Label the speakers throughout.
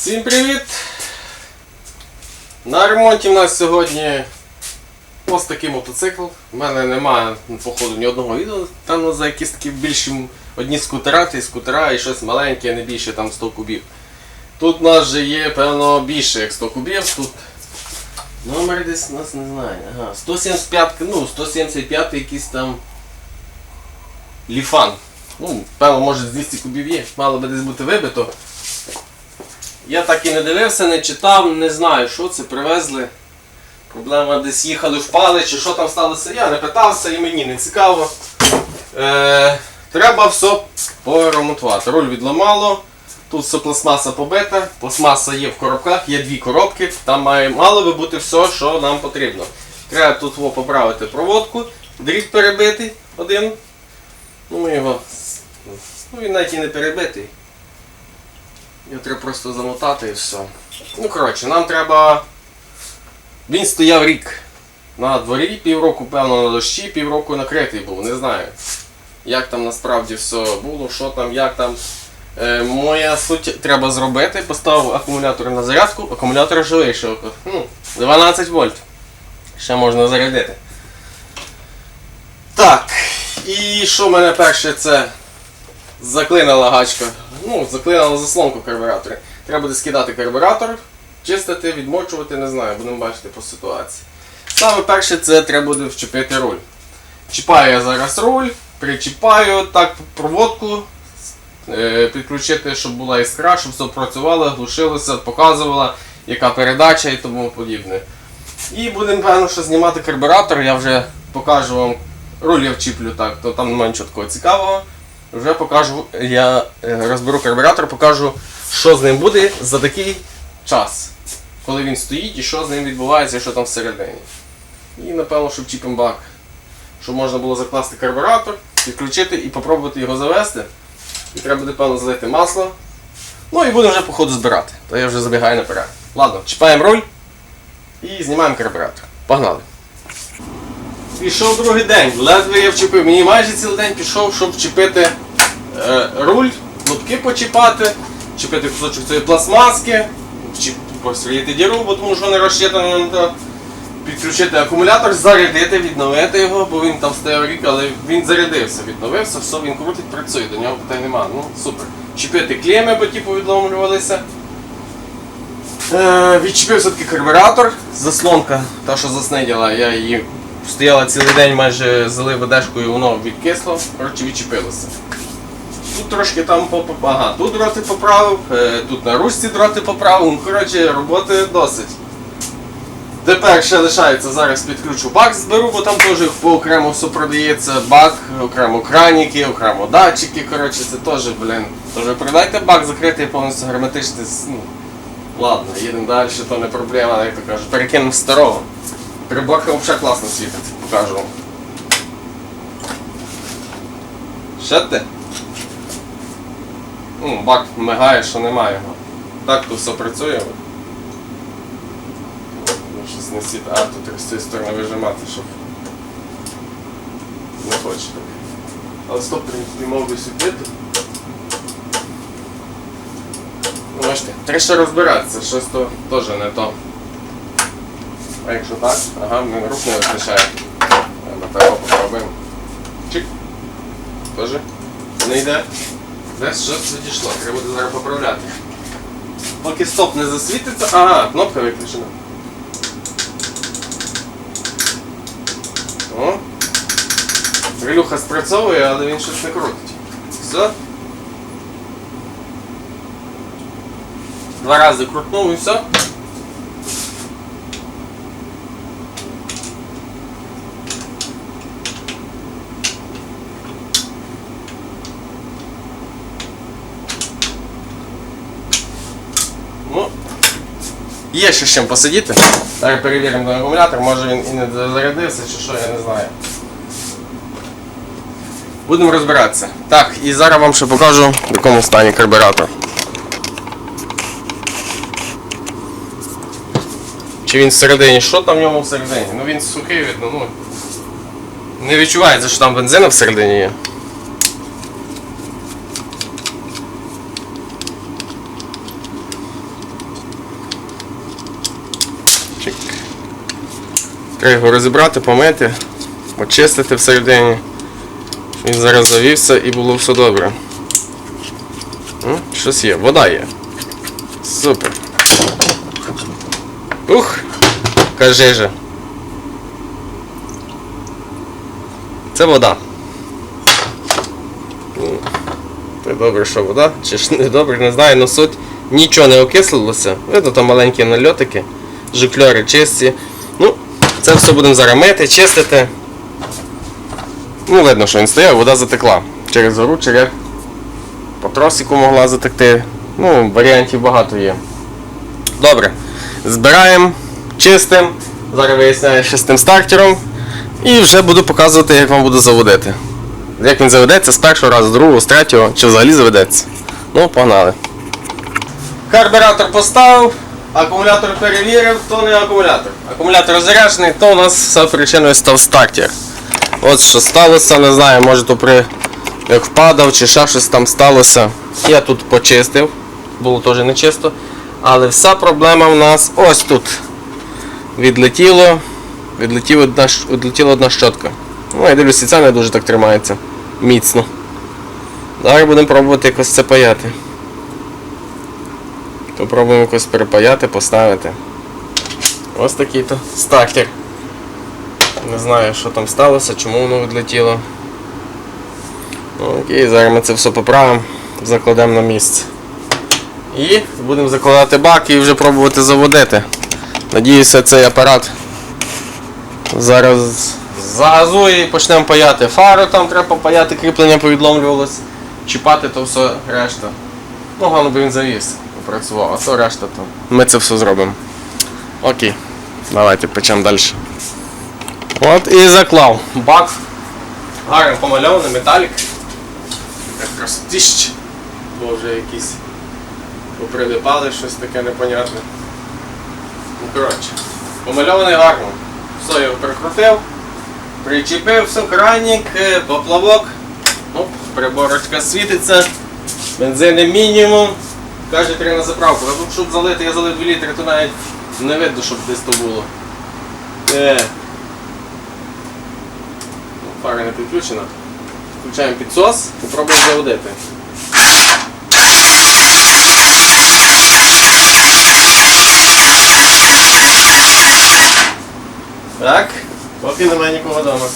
Speaker 1: Всім привіт! На ремонті в нас сьогодні ось такий мотоцикл. У мене немає, походу, ні одного відео. Там за якісь такі більші одні скутера, ті скутера і щось маленьке, не більше там 100 кубів. Тут у нас же є, певно, більше як 100 кубів. Тут номер десь у нас не знаю. Ага, 175, ну, 175 якийсь там ліфан. Ну, певно, може з 200 кубів є, мало би десь бути вибито. Я так і не дивився, не читав, не знаю, що це привезли. Проблема десь їхали, впали, чи що там сталося, я не питався і мені не цікаво. Е, треба все поремонтувати. Руль відламало, тут все пластмаса побита, пластмаса є в коробках, є дві коробки, там має мало би бути все, що нам потрібно. Треба тут во, поправити проводку, дріт перебитий один. Ну ми його. Ну він навіть і не перебитий. Його треба просто замотати і все. Ну, коротше, нам треба. Він стояв рік на дворі, півроку, певно, на дощі, півроку накритий був, не знаю. Як там насправді все було, що там, як там. Е, моя суть треба зробити, поставив акумулятор на зарядку, акумулятор живий, що ну, 12 вольт. Ще можна зарядити. Так. І що в мене перше це заклинила гачка. Ну, заклинила заслонку карбюратора. Треба буде скидати карбюратор, чистити, відмочувати, не знаю, будемо бачити по ситуації. Саме перше це треба буде вчепити руль. Чіпаю я зараз руль, причіпаю так проводку, е, підключити, щоб була іскра, щоб все працювало, глушилося, показувала, яка передача і тому подібне. І будемо, певно, що знімати карбюратор, я вже покажу вам. Руль я вчіплю так, то там немає нічого такого цікавого. Вже покажу, я е, розберу карбюратор, покажу, що з ним буде за такий час, коли він стоїть і що з ним відбувається, що там всередині. І напевно, щоб чіпим бак, щоб можна було закласти карбюратор, підключити і попробувати його завести. І треба буде, певно, залити масло. Ну і будемо вже по ходу збирати. То я вже забігаю наперед. Ладно, чіпаємо руль і знімаємо карбюратор. Погнали! Пішов другий день, ледве я вчепив. Мені майже цілий день пішов, щоб вчепити руль, лотки почіпати, вчепити кусочок цієї пластмаски, посвіти діру, бо тому що вони розчитані, то підключити акумулятор, зарядити, відновити його, бо він там стояв рік, але він зарядився, відновився, все, він крутить, працює, до нього питань нема. Ну, супер. Чіпити клеми, бо ті повідомлювалися. Е, відчепив все-таки карбюратор, заслонка, та що засниділа, я її стояла цілий день, майже залив ведешкою, воно відкисло, коротше відчепилося. Тут трошки там ага, тут дроти поправив, е, тут на ручці дроти поправив, ну коротше роботи досить. Тепер ще лишається, зараз підключу бак, зберу, бо там теж окремо все продається. Бак, окремо краніки, окремо датчики, коротше, це теж, блін. Тож продайте бак закритий повністю герметичний. Ну, ладно, їдемо далі, то не проблема, як то кажуть, перекинемо старого. Приборка взагалі класно світить, покажу вам. Ще ти? Ну, бак мигає, що немає його. Так то все працює. Ну, щось не світ. А, тут з цієї сторони вижимати, щоб не хоче так. Але стоп, не мав би світити. Ну, бачите, треба розбиратися, щось то теж не то. А якщо так, ага, мені рук не вистачає. Напевно, попробуємо. Чик. Тоже. Не йде. Десь щось відійшло, треба буде зараз поправляти. Поки стоп не засвітиться. Ага, кнопка виключена. О. Релюха спрацьовує, але він щось не крутить. Все. Два рази крутнув і все. Ну, є ще з чим посидіти. Зараз перевіримо акумулятор, може він і не зарядився чи що, я не знаю. Будемо розбиратися. Так, і зараз вам ще покажу, в якому стані карбюратор. Чи він всередині? Що там в ньому всередині? Ну він сухий, видно, ну. Не відчувається, що там бензина всередині є. Треба його розібрати, помити, очистити всередині. Він зараз завівся і було все добре. Щось є, вода є. Супер. Ух! Кажи же. Це вода. Це добре, що вода, чи ж не добре, не знаю, но суть нічого не окислилося. Видно, там маленькі нальотики, жикльори чисті. Ну, це все будемо зараз мити, чистити. Ну, видно, що він стояв, вода затекла. Через гору, через по тросику могла затекти. Ну, варіантів багато є. Добре. Збираємо, чистимо. Зараз виясняю ще з тим стартером. І вже буду показувати, як вам буду заводити. Як він заведеться з першого разу, з другого, з третього, чи взагалі заведеться. Ну, погнали. Карбюратор поставив, акумулятор перевірив, то не акумулятор. Акумулятор заряджений, то у нас все причиною став стартер. От що сталося, не знаю, може то при як впадав чи ще щось там сталося. Я тут почистив, було теж не чисто. Але вся проблема в нас ось тут. Відлетіло, відлетіла одна, відлетіла одна щотка. Ну, я дивлюся, ця не дуже так тримається. Міцно. Зараз будемо пробувати якось це паяти. Попробуємо якось перепаяти, поставити. Ось такий то стартер. Не знаю, що там сталося, чому воно відлетіло. Ну, окей, зараз ми це все поправимо, закладемо на місце. І будемо закладати бак і вже пробувати заводити. Надіюся, цей апарат зараз загазує і почнемо паяти. Фару там треба паяти, кріплення повідломлювалось, чіпати то все решта. Ну, головне, би він завіз, попрацював, а то решта то. Ми це все зробимо. Окей, давайте печемо далі. От і заклав. Бак. Гарно помальований, металік. Так красотищ. Бо вже якісь поприлипали, щось таке непонятне. Ну коротше, помальований гарно. Все його прикрутив, причепив, все, кранік, поплавок. Ну, приборочка світиться, бензини мінімум. Каже, треба на заправку. А щоб залити, я залив 2 літри, то навіть не видно, щоб десь то було. Е. Ну, Фара не підключена. Включаємо підсос і пробуємо заводити. Так, поки немає нікого вдома.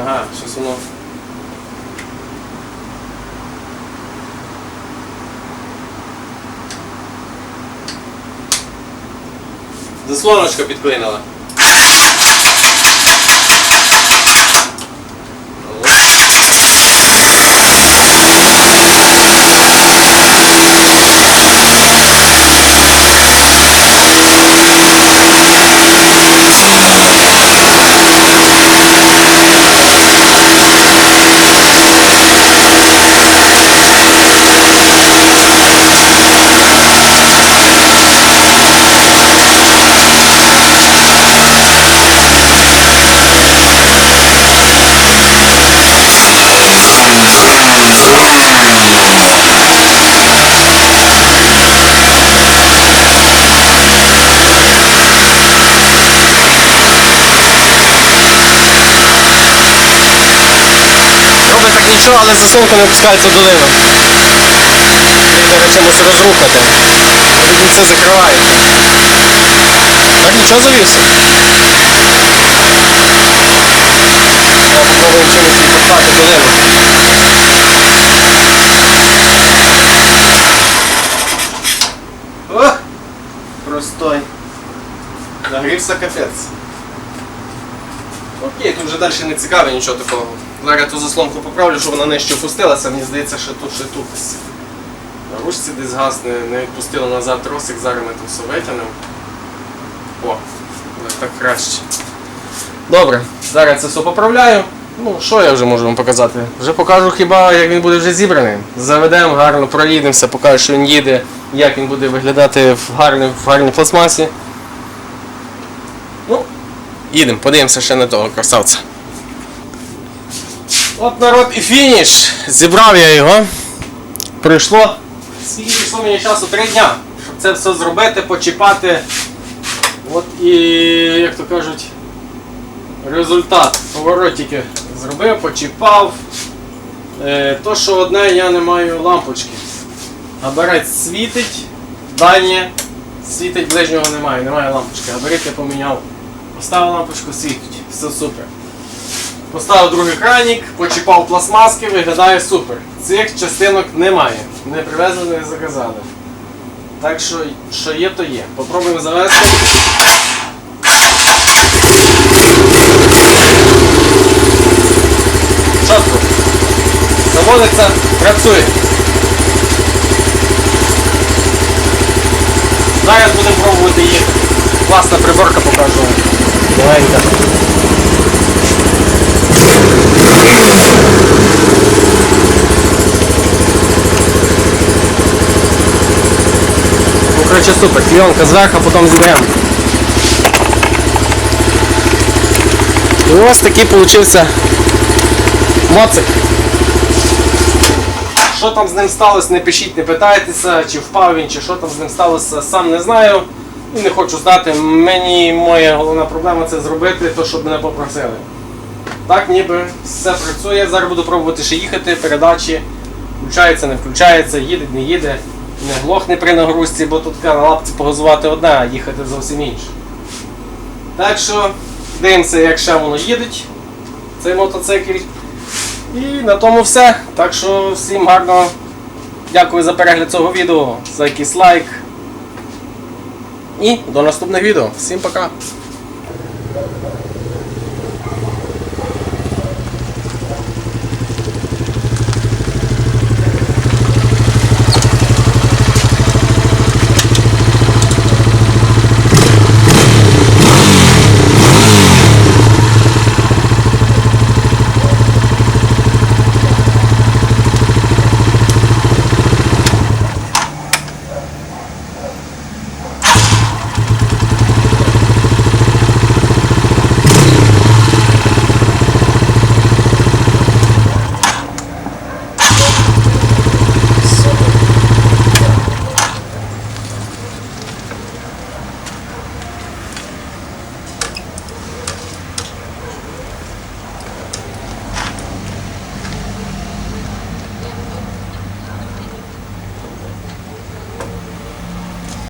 Speaker 1: Ага, щось воно. Заслоночка підклинила. Нічого, але заслонка не пускається долину. Треба чимось розрухати. Може він це закриває. Так нічого завівся. Треба попробуємо чимось відпускати долину. О! Простой. Нагрівся капець. Окей, тут вже далі не цікаво нічого такого. Зараз я ту заслонку поправлю, щоб вона нижче опустилася. Мені здається, що тут ще тут. На ручці десь газ не, не відпустило назад тросик, зараз ми тут все витягнемо. О, так краще. Добре, зараз це все поправляю. Ну, що я вже можу вам показати? Вже покажу хіба, як він буде вже зібраний. Заведемо гарно, проїдемося, покажу, що він їде, як він буде виглядати в гарній, в гарній пластмасі. Ну, Їдемо, подивимося ще на того красавця. От народ і фініш. Зібрав я його. Прийшло. Скільки пішло мені часу? Три дня, щоб це все зробити, почіпати. От і, як то кажуть, результат. Поворотики зробив, почіпав. Е, то, що одне, я не маю лампочки. Габарит світить, дальнє світить, ближнього немає, немає лампочки. Габарит я поміняв. Поставив лампочку, світить, все супер. Поставив другий кранік, почіпав пластмаски, виглядає супер. Цих частинок немає. Не привезли, не заказали. Так що, що є, то є. Попробуємо завести. Чітко. Заводиться, працює. Зараз будемо пробувати їхати. Класна приборка покажу. Маленька. Короче, супер. Клеенка зверху, потім зіб'ємо. І ось такий получився моцик. Що там з ним сталося, не пишіть, не питайтеся, чи впав він, чи що там з ним сталося, сам не знаю. І не хочу знати. Мені моя головна проблема це зробити, то щоб мене попросили. Так, ніби все працює. Зараз буду пробувати ще їхати, передачі. Включається, не включається, їде, не їде, не глохне при нагрузці, бо тут на лапці погазувати одне, а їхати зовсім інше. Так що дивимося, як ще воно їдеть, цей мотоцикл. І на тому все. Так що всім гарно дякую за перегляд цього відео, за якийсь лайк. І до наступних відео. Всім пока!